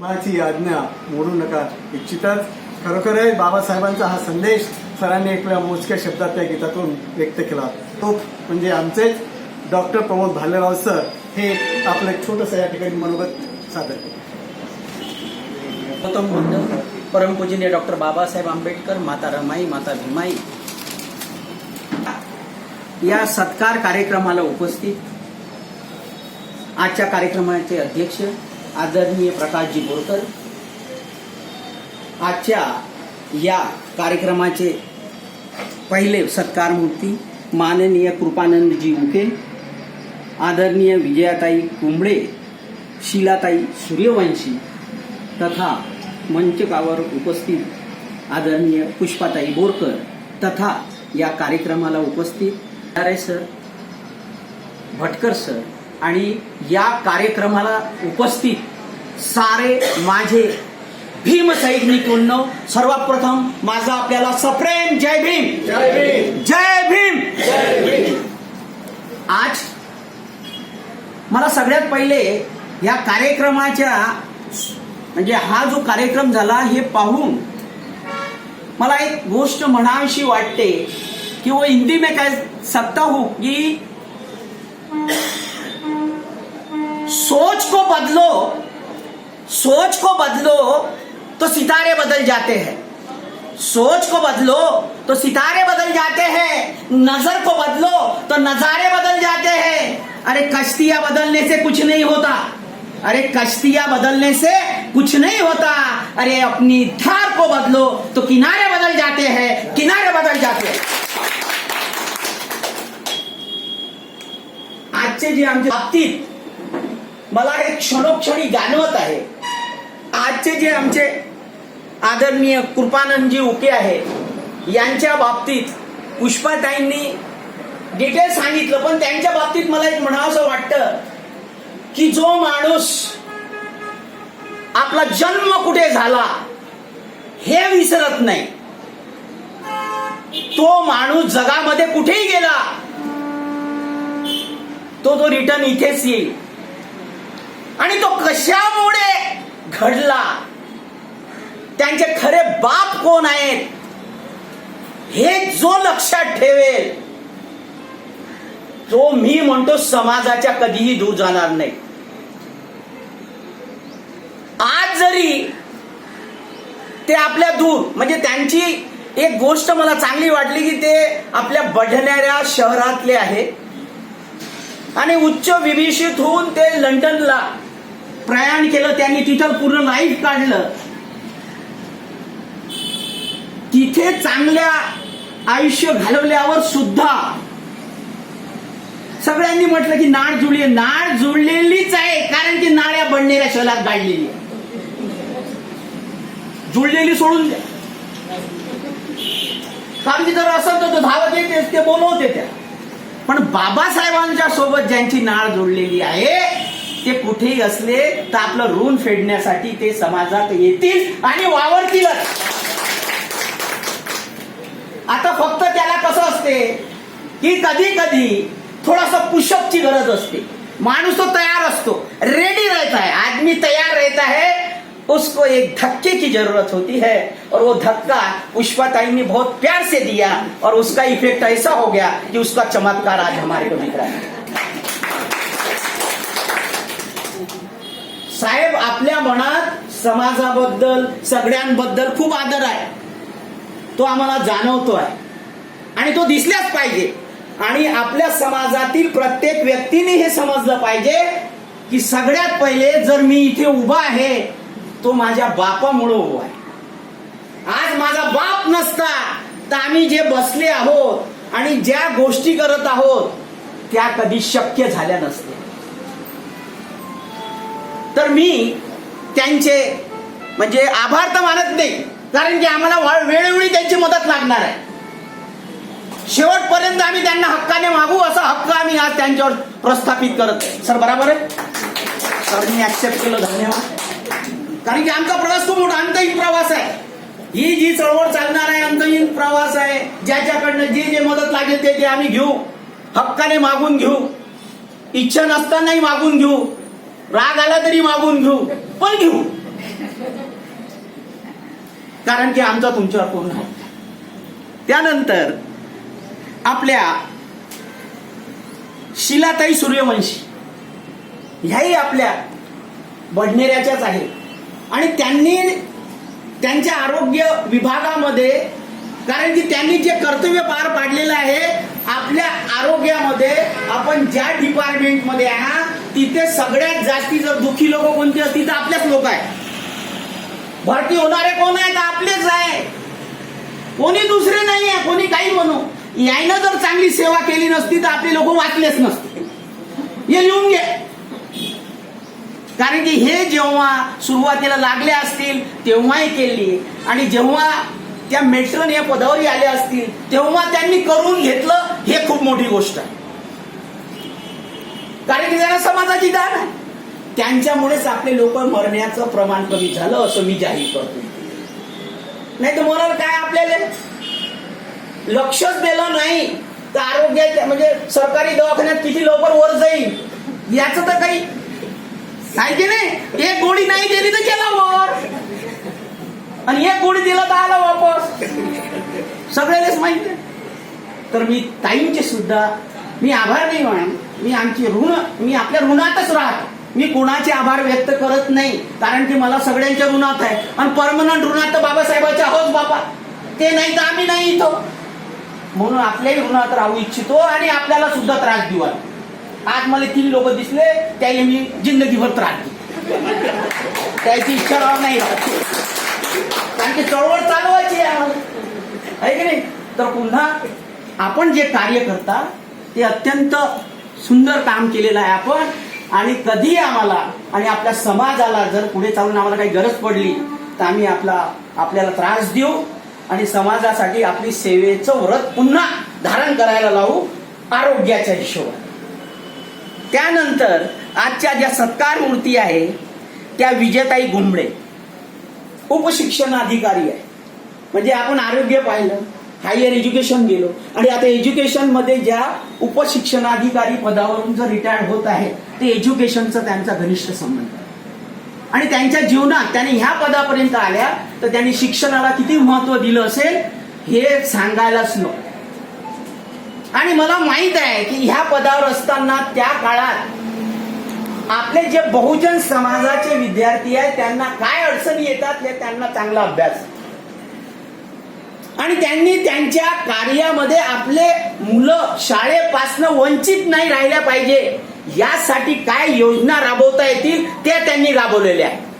माझी आज्ञा मोडू नका इच्छितच खरोखर बाबासाहेबांचा हा संदेश सरांनी आपल्या मोजक्या शब्दात त्या गीतातून व्यक्त केला. तो म्हणजे आमचेच डॉक्टर प्रमोद भालेराव सर हे आपलं एक छोटंसं या ठिकाणी मनोगत सादर केलं. गौतम बुद्ध परमपूजनीय डॉक्टर बाबासाहेब आंबेडकर माता रमाई माता भीमाई. या सत्कार कार्यक्रमाला उपस्थित आजच्या कार्यक्रमाचे अध्यक्ष आदरणीय प्रकाशजी बोरकर. आजच्या या कार्यक्रमाचे पहिले सत्कार मूर्ती माननीय कृपानंदजी मुके आदरणीय विजयाताई कुंबळे शीलाताई सूर्यवंशी तथा मंचकावर उपस्थित आदरणीय पुष्पाताई बोरकर तथा या कार्यक्रमाला उपस्थित आरे सर भटकर सर आणि या कार्यक्रमाला उपस्थित सारे माझे भीम सैनिकांनो सर्वप्रथम माझा आपल्याला सप्रेम जय भीम. जय भीम. आज मला सगळ्यात पहिले या कार्यक्रमाच्या म्हणजे हा जो कार्यक्रम झाला हे पाहून मला एक गोष्ट म्हणावीशी वाटते की वो हिंदी में कह सकता हूं कि सोच को बदलो सोच को बदलो तो सितारे बदल जाते हैं। सोच को बदलो तो सितारे बदल जाते हैं। नज़र को बदलो तो नजारे बदल जाते हैं। अरे कश्तियाँ बदलने से कुछ नहीं होता। अरे कश्तियाँ बदलने से कुछ नहीं होता। अरे अपनी धार को बदलो तो किनारे बदल जाते हैं। किनारे बदल जाते हैं। आज आजचे जे आमच्या बाबतीत मला हे क्षणोक्षणी जाणवत आहे। आजचे जे आमचे आदरणीय कृपानंदजी उके आहेत यांच्या बाबतीत पुष्पाताईंनी डिटेल सांगितलं पण त्यांच्या बाबतीत मला एक म्हणावंसं वाटतं की जो माणूस आपला जन्म कुठे झाला हे विसरत नाही. तो माणूस जगामध्ये कुठेही गेला तो तो रिटर्न इथेच येईल. आणि तो कशामुळे घडला. त्यांचे खरे बाप कोण आहेत? हे जो लक्षात ठेवेल तो मी म्हणतो समाजाच्या कधीही दूर जाणार नाही. आज जरी ते आपल्या दूर म्हणजे त्यांची एक गोष्ट मला चांगली वाटली की ते आपल्या बढणाऱ्या शहरातले आहे. आणि उच्च विभीषित होऊन ते लंडनला प्रयाण केलं त्यांनी तिथं पूर्ण लाईफ काढलं. तिथे चांगल्या आयुष्य घालवल्यावर सुद्धा सगळ्यांनी म्हटलं की नाळ जुळली. नाळ जुळलेलीच आहे कारण की नाळ या बनलेल्या शहरात गाडलेली आहे. जुळलेली सोडून द्या. कारण की जर असं तर तो धावत येते ते बोलवते त्या पण बाबासाहेबांच्या सोबत ज्यांची नाळ जोडलेली आहे ते कुठेही असले तर आपलं ऋण फेडण्यासाठी ते समाजात येतील आणि वावरतीलच. आता फक्त त्याला कसं असते की कधी कधी थोडासा पुशअपची गरज असते. माणूस तो तयार असतो. रेडी रहता है आदमी तैयार रहता है उसको एक धक्के की जरूरत होती है और वो धक्का पुष्पाताई ने बहुत प्यार से दिया और उसका इफेक्ट ऐसा हो गया कि उसका चमत्कार आज हमारे को दिख रहा है. आपल्या मनात समाजाबद्दल सगळ्यांबद्दल खूप आदर आहे. तो आम्हाला जाणवतो आहे आणि तो दिसल्याच पाहिजे. आणि आपल्या समाजातील प्रत्येक व्यक्तीने हे समजलं पाहिजे की सगळ्यात पहिले जर मी इथे उभा आहे तो माझ्या बापामुळं उभा आहे. आज माझा बाप नसता तर आम्ही जे बसले आहोत आणि ज्या गोष्टी करत आहोत त्या कधी शक्य झाल्या नसत्या. तर मी त्यांचे म्हणजे आभार तर मानत नाही कारण की आम्हाला वेळोवेळी त्यांची मदत लागणार आहे. शेवटपर्यंत आम्ही त्यांना हक्काने मागू असा हक्क आम्ही आज त्यांच्यावर प्रस्थापित करत सर बरोबर आहे? सर मी ऍक्सेप्ट केलं धन्यवाद. कारण की आमचा प्रवास खूप मोठा अंतहीन प्रवास आहे. ही जी चळवळ चालणार आहे अंतहीन प्रवास आहे. ज्याच्याकडनं जे जे मदत लागेल ते ते आम्ही घेऊ. हक्काने मागून घेऊ. इच्छा नसतानाही मागून घेऊ. राग आला तरी मागून घेऊ पण घेऊ कारण की आमचा तुमच्यावर पूर्ण आहे. त्यानंतर आपल्या शिलाताई सूर्यवंशी ह्याही आपल्या बडनेऱ्याच्याच आहे आणि त्यांनी त्यांच्या आरोग्य विभागामध्ये कारण की त्यांनी जे कर्तव्य पार पाडलेलं आहे आपल्या आरोग्यामध्ये आपण ज्या डिपार्टमेंटमध्ये आहे ना तिथे सगळ्यात जास्ती जर दुःखी लोक कोणते असतील तर आपल्याच लोक आहे भरती होणारे कोण आहेत? आपलेच आहे कोणी दुसरे नाही आहे कोणी काही म्हणू. यायनं जर चांगली सेवा केली नसती तर आपले लोक वाचलेच नसते. हे लिहून घे. कारण की हे जेव्हा सुरुवातीला लागले असतील तेव्हाही केली. आणि जेव्हा त्या मेट्रोन या पदावरही आल्या असतील तेव्हा त्यांनी करून घेतलं हे खूप मोठी गोष्ट आहे. कारण की त्यांना समाजाची दान आहे. त्यांच्यामुळेच आपले लोक मरण्याचं प्रमाण कमी झालं असं मी जाहीर करतो नाही तर मरण काय आपल्याला? लक्षच दिलं नाही तर आरोग्याच्या म्हणजे सरकारी दवाखान्यात किती लवकर वर जाईल? याचं तर काही नाही की नाही? एक गोळी नाही दिली तर गेला वर आणि एक गोळी दिला तर आला वापस. सगळ्यालाच माहिती आहे. तर मी ताईंचे सुद्धा मी आभार नाही म्हणा मी आमची ऋण मी आपल्या ऋणातच राहतो. मी कोणाचे आभार व्यक्त करत नाही कारण की मला सगळ्यांच्या ऋणात आहे. आणि परमनंट ऋणात तर बाबासाहेबाच्या आहोत बाबा. ते नाही तर आम्ही नाही इथं. म्हणून आपल्याही ऋणात राहू इच्छितो आणि आपल्याला सुद्धा त्रास देऊ आज मला तीन लोक दिसले त्याला मी जिंदगीभर त्रास दिली त्याची इच्छा राहत नाही. कारण की चळवळ चालवायची आहे की नाही? तर पुन्हा आपण जे कार्य करता ते अत्यंत सुंदर काम केलेलं आहे आपण. आणि कधी आम्हाला आणि आपल्या समाजाला जर पुढे चालून आम्हाला काही गरज पडली तर आम्ही आपला आपल्याला त्रास देऊ. आणि समाजासाठी आपली सेवेचं व्रत पुन्हा धारण करायला लावू आरोग्याच्या हिशोबाने. त्यानंतर आजच्या ज्या सत्कार मूर्ती आहे त्या विजेताई गुंबळे उपशिक्षणाधिकारी आहे. म्हणजे आपण आरोग्य पाहिलं. हायर एज्युकेशन गेलो. आणि आता एज्युकेशनमध्ये ज्या उपशिक्षणाधिकारी पदावरून जर रिटायर्ड होत आहे ते एज्युकेशनचा त्यांचा घनिष्ठ संबंध आहे. आणि त्यांच्या जीवनात त्यांनी ह्या पदापर्यंत आल्या तर त्यांनी शिक्षणाला किती महत्त्व दिलं असेल हे सांगायलाच नको. आणि मला माहीत आहे की ह्या पदावर असताना त्या काळात आपले जे बहुजन समाजाचे विद्यार्थी आहेत त्यांना काय अडचणी येतात हे त्यांना चांगला अभ्यास. आहे. आणि त्यांनी त्यांच्या कार्यामध्ये आपले मुलं शाळेपासनं वंचित नाही राहिल्या पाहिजे. यासाठी काय योजना राबवता येतील त्या त्यांनी राबवलेल्या आहे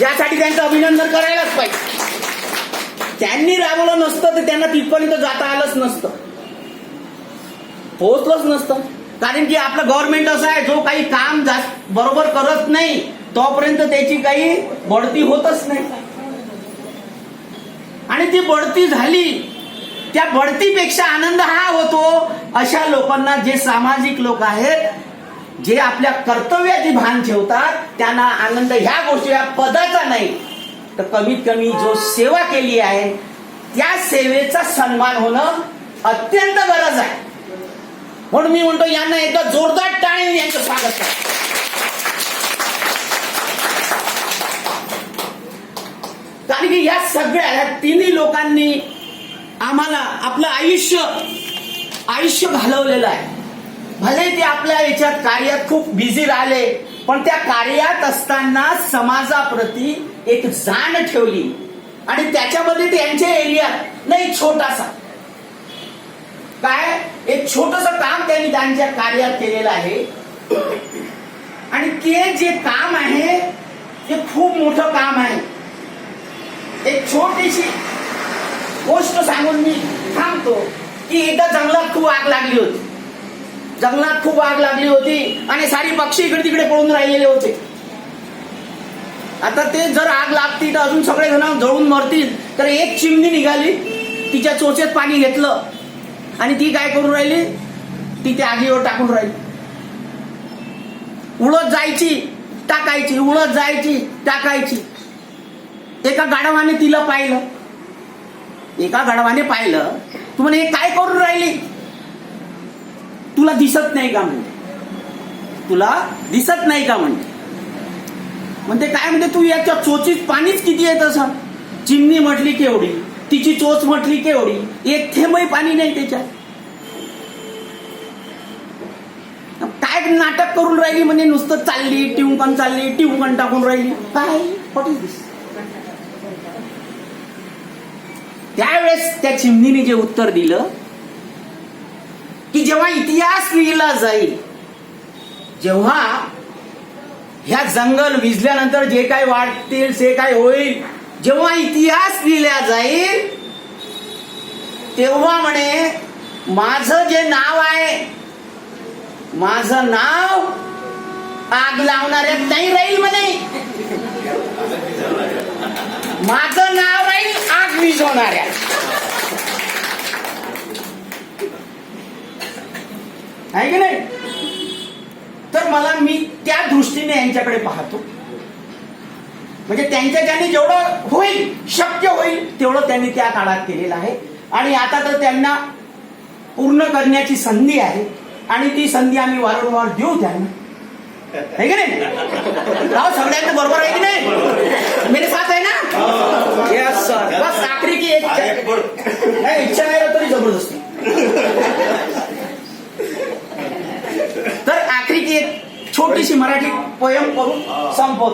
यासाठी त्यांचं अभिनंदन करायलाच पाहिजे. त्यांनी राबवलं नसतं तर त्यांना तिथपर्यंत जाता आलंच नसतं. पोहोचलंच नसतं. कारण की आपलं गव्हर्नमेंट असं आहे जो काही काम बरोबर करत नाही तोपर्यंत त्याची काही बढती होतच नाही. आणि ती बढती झाली. त्या बढतीपेक्षा आनंद हा होतो. अशा लोकांना जे सामाजिक लोक आहेत जे आपल्या कर्तव्याची भान ठेवतात त्यांना आनंद ह्या गोष्टी या पदाचा नाही. तर कमीत कमी जो सेवा केली आहे त्या सेवेचा सन्मान होणं अत्यंत गरज आहे. म्हणून मी म्हणतो यांना एकदा जोरदार टाळी यांचं स्वागत करा. कारण की या सगळ्या या तिन्ही लोकांनी आम्हाला आपलं आयुष्य आयुष्य घालवलेलं आहे. भले ते आपल्या याच्यात कार्यात खूप बिझी राहिले पण त्या कार्यात असताना समाजाप्रती एक जाण ठेवली. आणि त्याच्यामध्ये त्यांच्या एरियात नाही छोटासा. काय? एक छोटस काम त्यांनी त्यांच्या कार्यात केलेलं आहे. आणि ते जे काम आहे ते खूप मोठं काम आहे. एक छोटीशी गोष्ट सांगून मी थांबतो की एकदा जंगलात खूप आग लागली होती. जंगलात खूप आग लागली होती आणि सारी पक्षी इकडे तिकडे पळून राहिलेले होते. आता ते जर आग लागती तर अजून सगळे जण जळून मरतील. तर एक चिमणी निघाली तिच्या चोचेत पाणी घेतलं आणि ती काय करून राहिली? ती त्या आगीवर टाकून राहिली. उडत जायची टाकायची उडत जायची टाकायची. एका गाढवाने तिला पाहिलं. एका गाढवाने पाहिलं. तू म्हणे हे काय करून राहिली? तुला दिसत नाही का? म्हणते. तुला दिसत नाही का? म्हणते. म्हणते काय? म्हणते तू याच्या चोचीत पाणीच किती येत असं चिमणी म्हटली केवढी? तिची चोच म्हटली केवढी? एक थेंबही पाणी नाही त्याच्यात. काय नाटक करून राहिली म्हणजे नुसतं चालली टिवकण चालली टिवकण टाकून राहिली. काय व्हॉट इज दिस त्यावेळेस त्या चिमणीने जे उत्तर दिलं की जेव्हा इतिहास लिहिला जाईल जेव्हा ह्या जंगल विजल्यानंतर जे काय वाटतील ते काय होईल जेव्हा इतिहास लिहिला जाईल तेव्हा म्हणे माझं जे नाव आहे माझं नाव आग लावणाऱ्यात नाही राहील म्हणे माझं आग विझवणाऱ्या आहे की नाही? तर मला मी त्या दृष्टीने यांच्याकडे पाहतो. म्हणजे त्यांच्या ज्यांनी जेवढं होईल शक्य होईल तेवढं त्यांनी त्या काळात केलेलं आहे. आणि आता तर त्यांना पूर्ण करण्याची संधी आहे. आणि ती संधी आम्ही वारंवार देऊ त्यांना. आहे की नाही? राव सगळ्यांना बरोबर आहे की नाही? मेरे साथ आहे ना? यस सर बस नाही इच्छा राहत तरी जबरदस्ती. तर आखरी की एक छोटीशी मराठी पोयम करून संपवतो.